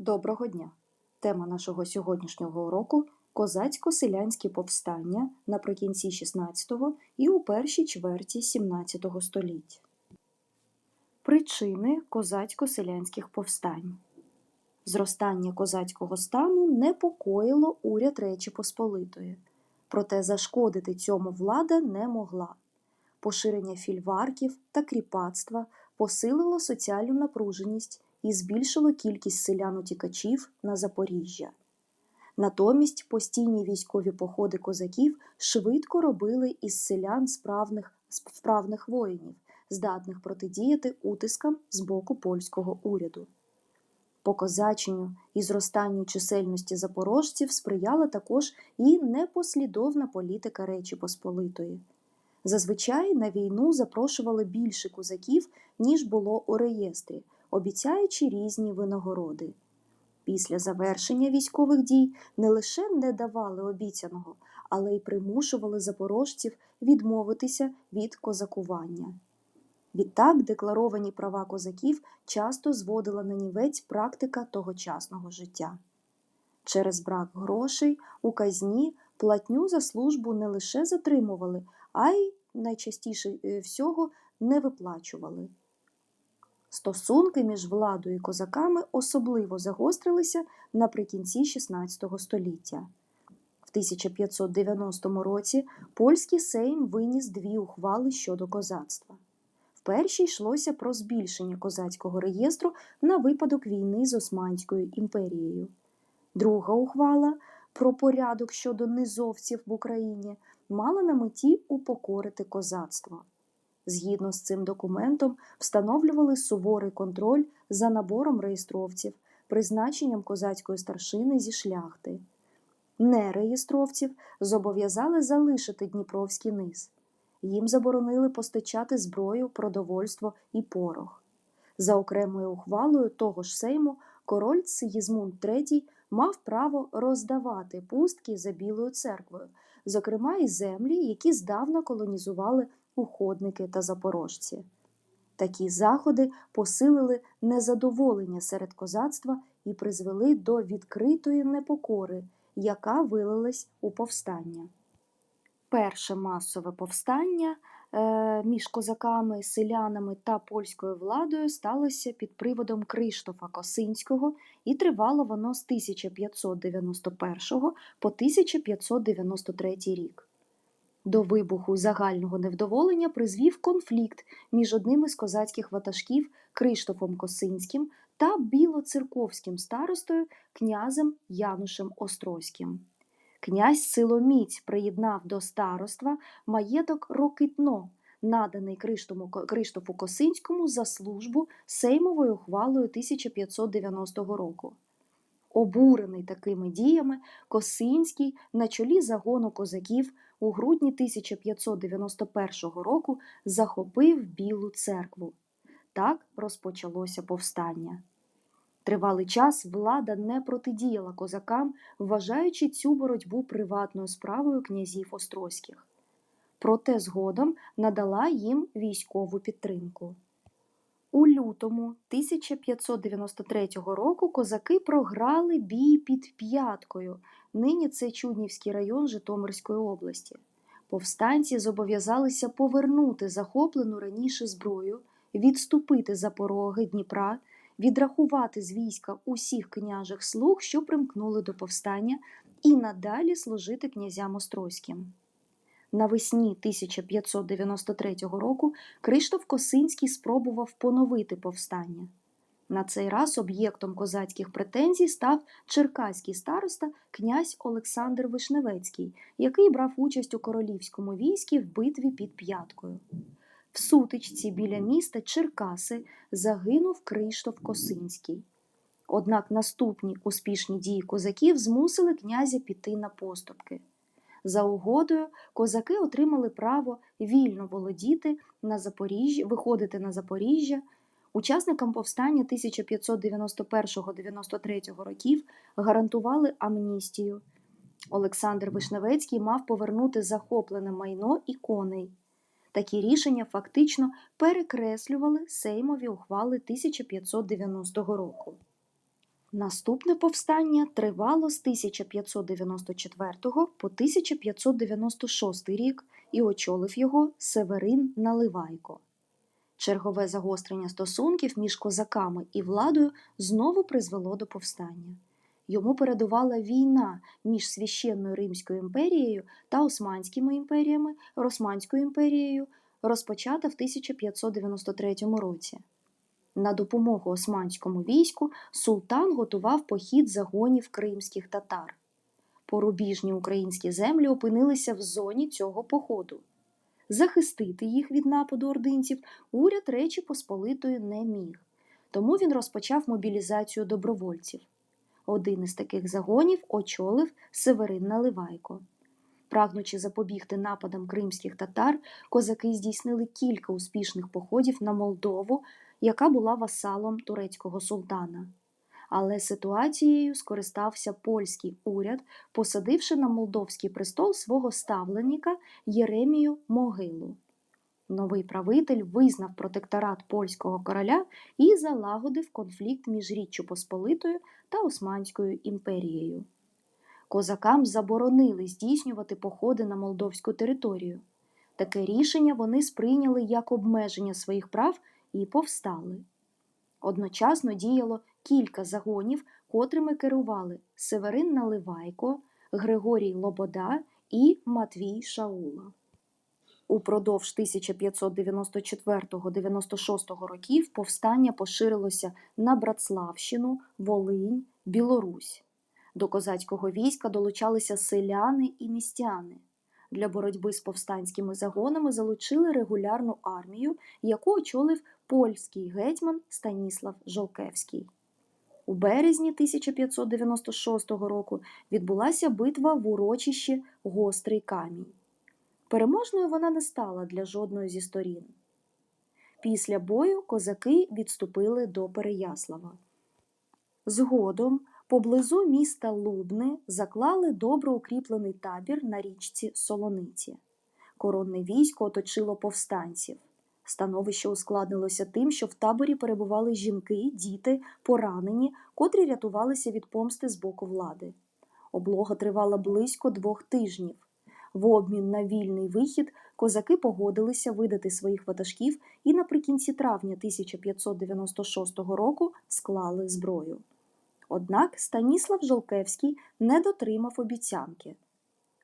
Доброго дня! Тема нашого сьогоднішнього уроку козацько-селянські повстання наприкінці 16-го і у першій чверті 17-го століть. Причини козацько-селянських повстань. Зростання козацького стану непокоїло уряд Речі Посполитої, проте зашкодити цьому влада не могла. Поширення фільварків та кріпацтва посилило соціальну напруженість і збільшило кількість селян-утікачів на Запоріжжя. Натомість постійні військові походи козаків швидко робили із селян справних, справних воїнів, здатних протидіяти утискам з боку польського уряду. Покозаченню і зростанню чисельності запорожців сприяла також і непослідовна політика Речі Посполитої. Зазвичай на війну запрошували більше козаків, ніж було у реєстрі, обіцяючи різні винагороди. Після завершення військових дій не лише не давали обіцяного, але й примушували запорожців відмовитися від козакування. Відтак декларовані права козаків часто зводила на нівець практика тогочасного життя. Через брак грошей у казні платню за службу не лише затримували, а й найчастіше е, всього не виплачували. Стосунки між владою і козаками особливо загострилися наприкінці XVI століття. В 1590 році польський сейм виніс дві ухвали щодо козацтва. В першій йшлося про збільшення козацького реєстру на випадок війни з Османською імперією. Друга ухвала про порядок щодо низовців в Україні мала на меті упокорити козацтво. Згідно з цим документом, встановлювали суворий контроль за набором реєстровців, призначенням козацької старшини зі шляхти. Нереєстровців зобов'язали залишити Дніпровський низ. Їм заборонили постачати зброю, продовольство і порох. За окремою ухвалою того ж Сейму король Сигізмунд III мав право роздавати пустки за Білою церквою, зокрема і землі, які здавна колонізували уходники та запорожці. Такі заходи посилили незадоволення серед козацтва і призвели до відкритої непокори, яка вилилась у повстання. Перше масове повстання е, між козаками, селянами та польською владою сталося під приводом Криштофа Косинського, і тривало воно з 1591 по 1593 рік. До вибуху загального невдоволення призвів конфлікт між одним із козацьких ватажків Криштофом Косинським та білоцерковським старостою князем Янушем Острозьким. Князь Силоміць приєднав до староства маєток Рокитно, наданий Криштофу Косинському за службу Сеймовою ухвалою 1590 року. Обурений такими діями, Косинський на чолі загону козаків у грудні 1591 року захопив Білу церкву. Так розпочалося повстання. Тривалий час влада не протидіяла козакам, вважаючи цю боротьбу приватною справою князів Острозьких. Проте згодом надала їм військову підтримку. У лютому 1593 року козаки програли бій під П'яткою, нині це Чуднівський район Житомирської області. Повстанці зобов'язалися повернути захоплену раніше зброю, відступити за пороги Дніпра, відрахувати з війська усіх княжих слуг, що примкнули до повстання, і надалі служити князям Острозьким. Навесні 1593 року Криштоф Косинський спробував поновити повстання. На цей раз об'єктом козацьких претензій став черкаський староста князь Олександр Вишневецький, який брав участь у королівському війську в битві під П'яткою. В сутичці біля міста Черкаси загинув Криштоф Косинський. Однак наступні успішні дії козаків змусили князя піти на поступки. За угодою козаки отримали право вільно володіти на Запоріжжя, виходити на Запоріжжя. Учасникам повстання 1591-93 років гарантували амністію. Олександр Вишневецький мав повернути захоплене майно і коней. Такі рішення фактично перекреслювали сеймові ухвали 1590 року. Наступне повстання тривало з 1594 по 1596 рік і очолив його Северин Наливайко. Чергове загострення стосунків між козаками і владою знову призвело до повстання. Йому передувала війна між священною Римською імперією та Османськими імперіями, Росманською імперією, розпочата в 1593 році. На допомогу османському війську султан готував похід загонів кримських татар. Порубіжні українські землі опинилися в зоні цього походу. Захистити їх від нападу ординців уряд Речі Посполитої не міг, тому він розпочав мобілізацію добровольців. Один із таких загонів очолив Северин Наливайко. Прагнучи запобігти нападам кримських татар, козаки здійснили кілька успішних походів на Молдову, яка була васалом турецького султана. Але ситуацією скористався польський уряд, посадивши на молдовський престол свого ставленника Єремію Могилу. Новий правитель визнав протекторат польського короля і залагодив конфлікт між Річчю Посполитою та Османською імперією. Козакам заборонили здійснювати походи на молдовську територію. Таке рішення вони сприйняли як обмеження своїх прав і повстали. Одночасно діяло кілька загонів, котрими керували Северин Наливайко, Григорій Лобода і Матвій Шаула. Упродовж 1594-96 років повстання поширилося на Братславщину, Волинь, Білорусь. До козацького війська долучалися селяни і містяни. Для боротьби з повстанськими загонами залучили регулярну армію, яку очолив польський гетьман Станіслав Жолкевський. У березні 1596 року відбулася битва в урочищі Гострий Камінь. Переможною вона не стала для жодної зі сторін. Після бою козаки відступили до Переяслава. Згодом поблизу міста Лубни заклали добре укріплений табір на річці Солониці. Коронне військо оточило повстанців. Становище ускладнилося тим, що в таборі перебували жінки, діти, поранені, котрі рятувалися від помсти з боку влади. Облога тривала близько двох тижнів. В обмін на вільний вихід козаки погодилися видати своїх ватажків і наприкінці травня 1596 року склали зброю. Однак Станіслав Жолкевський не дотримав обіцянки.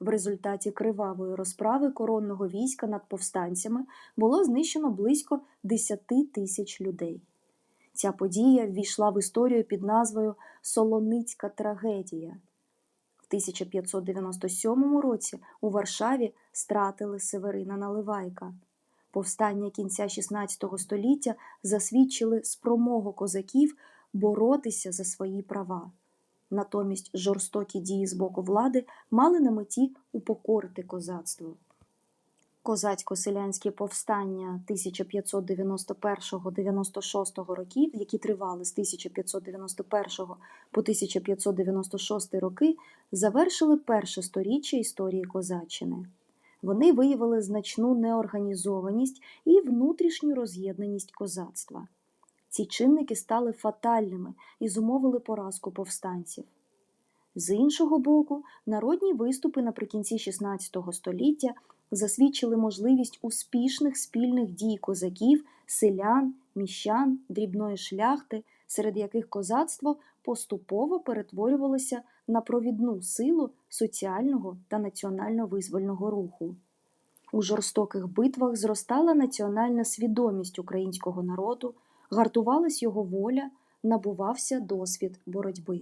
В результаті кривавої розправи коронного війська над повстанцями було знищено близько 10 тисяч людей. Ця подія ввійшла в історію під назвою Солоницька трагедія. В 1597 році у Варшаві стратили Северина Наливайка. Повстання кінця XVI століття засвідчили спромогу козаків боротися за свої права. Натомість жорстокі дії з боку влади мали на меті упокорити козацтво. Козацько-селянські повстання 1591-96 років, які тривали з 1591 по 1596 роки, завершили перше сторіччя історії козаччини. Вони виявили значну неорганізованість і внутрішню роз'єднаність козацтва. Ці чинники стали фатальними і зумовили поразку повстанців. З іншого боку, народні виступи наприкінці XVI століття засвідчили можливість успішних спільних дій козаків, селян, міщан, дрібної шляхти, серед яких козацтво поступово перетворювалося на провідну силу соціального та національно-визвольного руху. У жорстоких битвах зростала національна свідомість українського народу, гартувалась його воля, набувався досвід боротьби.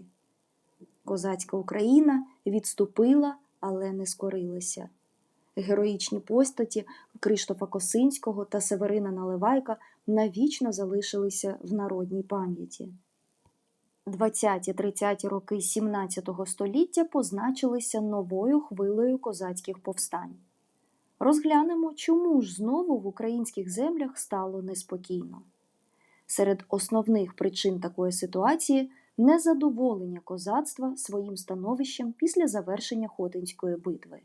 Козацька Україна відступила, але не скорилася. Героїчні постаті Криштофа Косинського та Северина Наливайка навічно залишилися в народній пам'яті. 20-30 роки XVII століття позначилися новою хвилею козацьких повстань. Розглянемо, чому ж знову в українських землях стало неспокійно. Серед основних причин такої ситуації незадоволення козацтва своїм становищем після завершення Хотинської битви.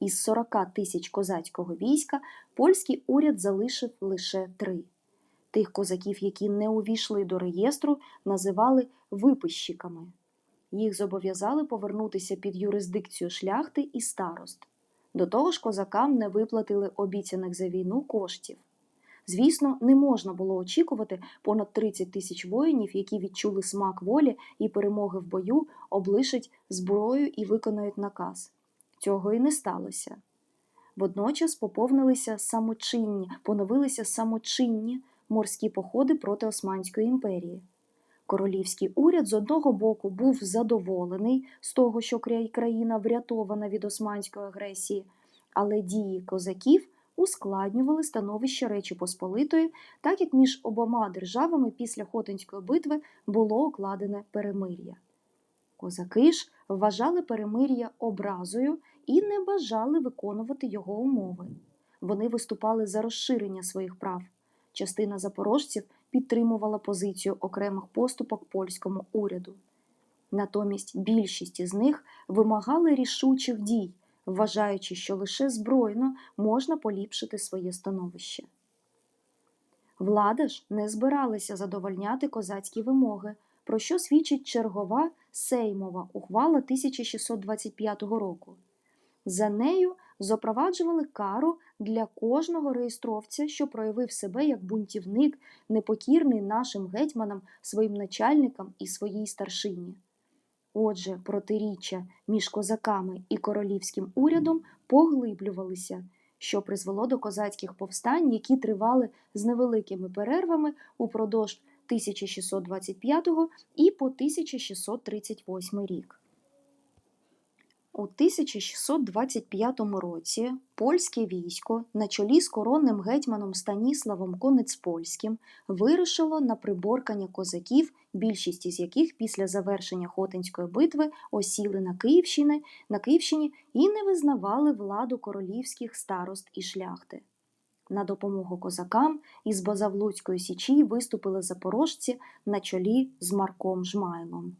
Із 40 тисяч козацького війська польський уряд залишив лише три Тих козаків, які не увійшли до реєстру, називали випищиками. Їх зобов'язали повернутися під юрисдикцію шляхти і старост. До того ж, козакам не виплатили обіцяних за війну коштів. Звісно, не можна було очікувати понад 30 тисяч воїнів, які відчули смак волі і перемоги в бою, облишать зброю і виконають наказ. Цього і не сталося. Водночас поповнилися самочинні, поновилися самочинні морські походи проти Османської імперії. Королівський уряд з одного боку був задоволений з того, що країна врятована від османської агресії, але дії козаків ускладнювали становище Речі Посполитої, так як між обома державами після Хотинської битви було укладене перемир'я. Козаки ж вважали перемир'я образою і не бажали виконувати його умови. Вони виступали за розширення своїх прав. Частина запорожців підтримувала позицію окремих поступок польському уряду. Натомість більшість із них вимагали рішучих дій, вважаючи, що лише збройно можна поліпшити своє становище. Влада ж не збиралася задовольняти козацькі вимоги, про що свідчить чергова Сеймова ухвала 1625 року. За нею запроваджували кару для кожного реєстровця, що проявив себе як бунтівник, непокірний нашим гетьманам, своїм начальникам і своїй старшині. Отже, протиріччя між козаками і королівським урядом поглиблювалися, що призвело до козацьких повстань, які тривали з невеликими перервами упродовж 1625 і по 1638 рік. У 1625 році польське військо на чолі з коронним гетьманом Станіславом Конецпольським вирушило на приборкання козаків, більшість із яких після завершення Хотинської битви осіли на Київщині, на Київщині і не визнавали владу королівських старост і шляхти. На допомогу козакам із Базавлуцької січі виступили запорожці на чолі з Марком Жмайлом.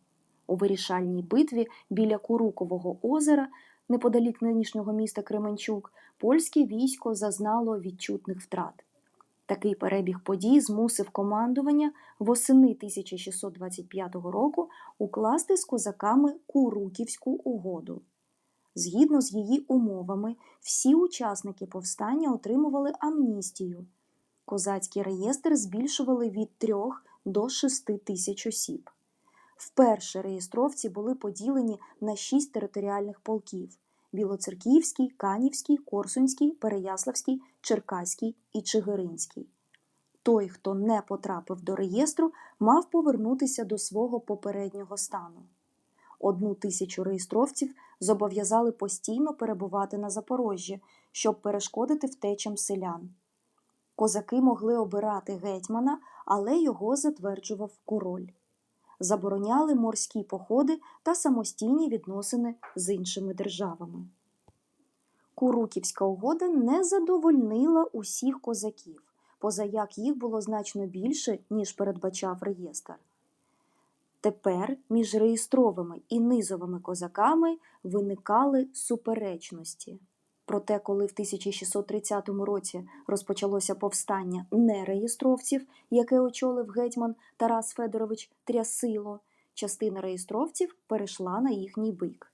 У вирішальній битві біля Курукового озера, неподалік нинішнього міста Кременчук, польське військо зазнало відчутних втрат. Такий перебіг подій змусив командування восени 1625 року укласти з козаками Куруківську угоду. Згідно з її умовами, всі учасники повстання отримували амністію. Козацький реєстр збільшували від 3 до 6 тисяч осіб. Вперше реєстровці були поділені на шість територіальних полків: Білоцерківський, Канівський, Корсунський, Переяславський, Черкаський і Чигиринський. Той, хто не потрапив до реєстру, мав повернутися до свого попереднього стану. Одну тисячу реєстровців зобов'язали постійно перебувати на Запорожжі, щоб перешкодити втечам селян. Козаки могли обирати гетьмана, але його затверджував король забороняли морські походи та самостійні відносини з іншими державами. Куруківська угода не задовольнила усіх козаків, позаяк їх було значно більше, ніж передбачав реєстр. Тепер між реєстровими і низовими козаками виникали суперечності. Проте, коли в 1630 році розпочалося повстання нереєстровців, яке очолив гетьман Тарас Федорович Трясило, частина реєстровців перейшла на їхній бик.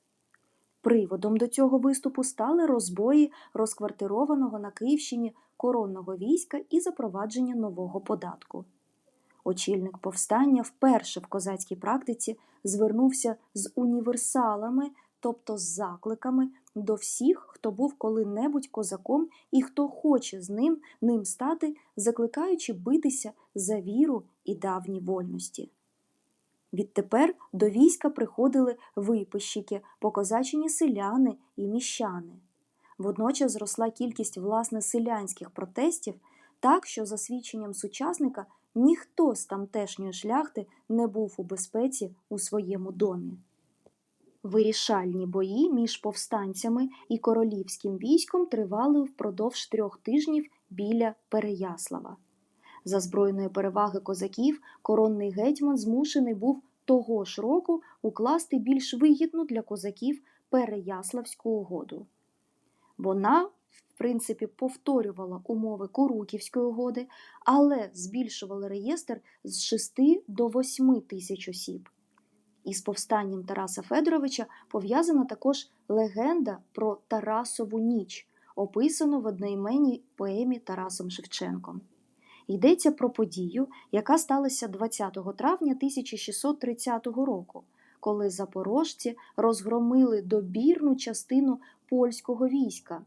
Приводом до цього виступу стали розбої розквартированого на Київщині коронного війська і запровадження нового податку. Очільник повстання вперше в козацькій практиці звернувся з універсалами, тобто з закликами до всіх, хто був коли-небудь козаком і хто хоче з ним ним стати, закликаючи битися за віру і давні вольності. Відтепер до війська приходили випищики, покозачені селяни і міщани. Водночас зросла кількість власне селянських протестів, так що, за свідченням сучасника, ніхто з тамтешньої шляхти не був у безпеці у своєму домі. Вирішальні бої між повстанцями і королівським військом тривали впродовж трьох тижнів біля Переяслава. За збройної переваги козаків коронний гетьман змушений був того ж року укласти більш вигідну для козаків Переяславську угоду. Вона в принципі повторювала умови Куруківської угоди, але збільшувала реєстр з 6 до 8 тисяч осіб. Із повстанням Тараса Федоровича пов'язана також легенда про Тарасову ніч, описану в одноіменній поемі Тарасом Шевченком. Йдеться про подію, яка сталася 20 травня 1630 року, коли запорожці розгромили добірну частину польського війська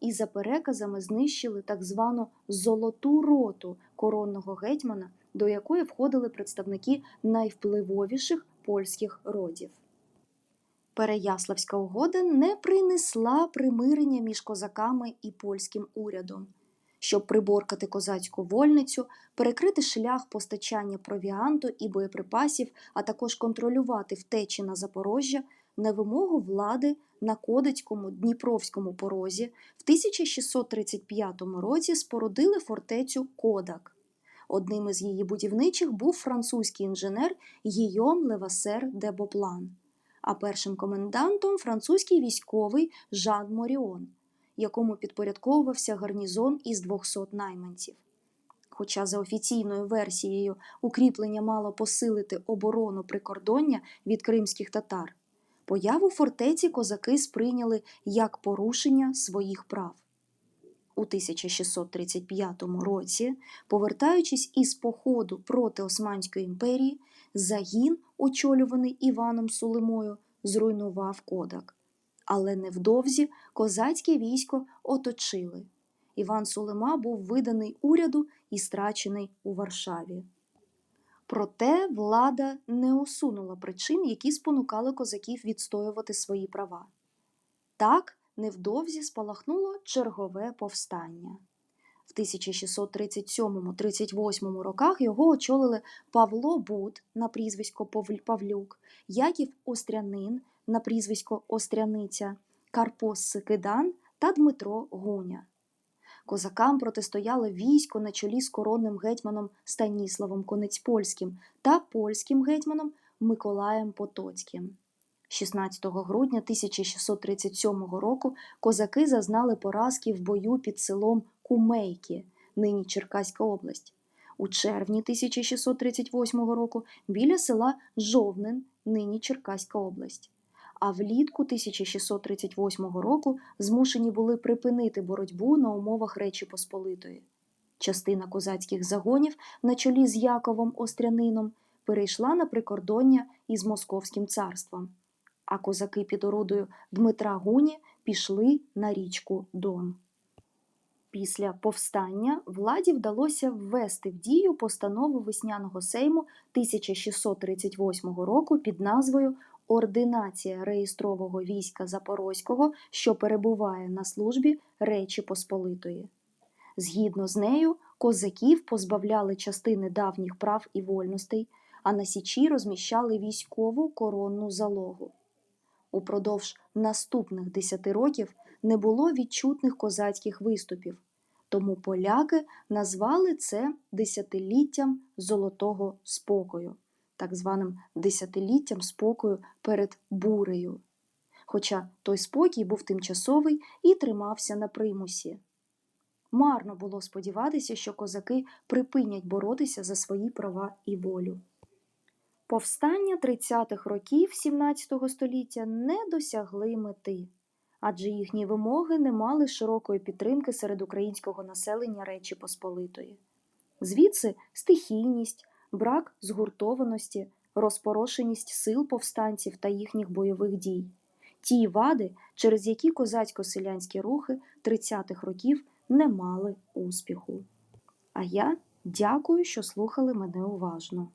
і за переказами знищили так звану золоту роту коронного гетьмана, до якої входили представники найвпливовіших польських родів. Переяславська угода не принесла примирення між козаками і польським урядом. Щоб приборкати козацьку вольницю, перекрити шлях постачання провіанту і боєприпасів, а також контролювати втечі на Запорожжя, на вимогу влади на Кодицькому Дніпровському порозі в 1635 році спорудили фортецю Кодак. Одним із її будівничих був французький інженер Гійом Левасер де Боплан, а першим комендантом французький військовий Жан Моріон, якому підпорядковувався гарнізон із 200 найманців. Хоча за офіційною версією укріплення мало посилити оборону прикордоння від кримських татар, появу фортеці козаки сприйняли як порушення своїх прав. У 1635 році, повертаючись із походу проти Османської імперії, загін, очолюваний Іваном Сулимою, зруйнував Кодак. Але невдовзі козацьке військо оточили. Іван Сулима був виданий уряду і страчений у Варшаві. Проте влада не усунула причин, які спонукали козаків відстоювати свої права. Так, невдовзі спалахнуло чергове повстання. В 1637-38 роках його очолили Павло Буд на прізвисько Павлюк, Яків Острянин на прізвисько Остряниця, Карпос Сикидан та Дмитро Гуня. Козакам протистояли військо на чолі з коронним гетьманом Станіславом Конецьпольським та польським гетьманом Миколаєм Потоцьким. 16 грудня 1637 року козаки зазнали поразки в бою під селом Кумейки, нині Черкаська область. У червні 1638 року біля села Жовнин, нині Черкаська область. А влітку 1638 року змушені були припинити боротьбу на умовах Речі Посполитої. Частина козацьких загонів на чолі з Яковом Острянином перейшла на прикордоння із Московським царством, а козаки під орудою Дмитра Гуні пішли на річку Дон. Після повстання владі вдалося ввести в дію постанову весняного сейму 1638 року під назвою Ординація реєстрового війська Запорозького, що перебуває на службі Речі Посполитої. Згідно з нею, козаків позбавляли частини давніх прав і вольностей, а на січі розміщали військову коронну залогу. Упродовж наступних десяти років не було відчутних козацьких виступів, тому поляки назвали це десятиліттям золотого спокою, так званим десятиліттям спокою перед бурею. Хоча той спокій був тимчасовий і тримався на примусі. Марно було сподіватися, що козаки припинять боротися за свої права і волю. Повстання 30-х років 17 століття не досягли мети, адже їхні вимоги не мали широкої підтримки серед українського населення Речі Посполитої. Звідси стихійність, брак згуртованості, розпорошеність сил повстанців та їхніх бойових дій, ті вади, через які козацько-селянські рухи 30-х років не мали успіху. А я дякую, що слухали мене уважно.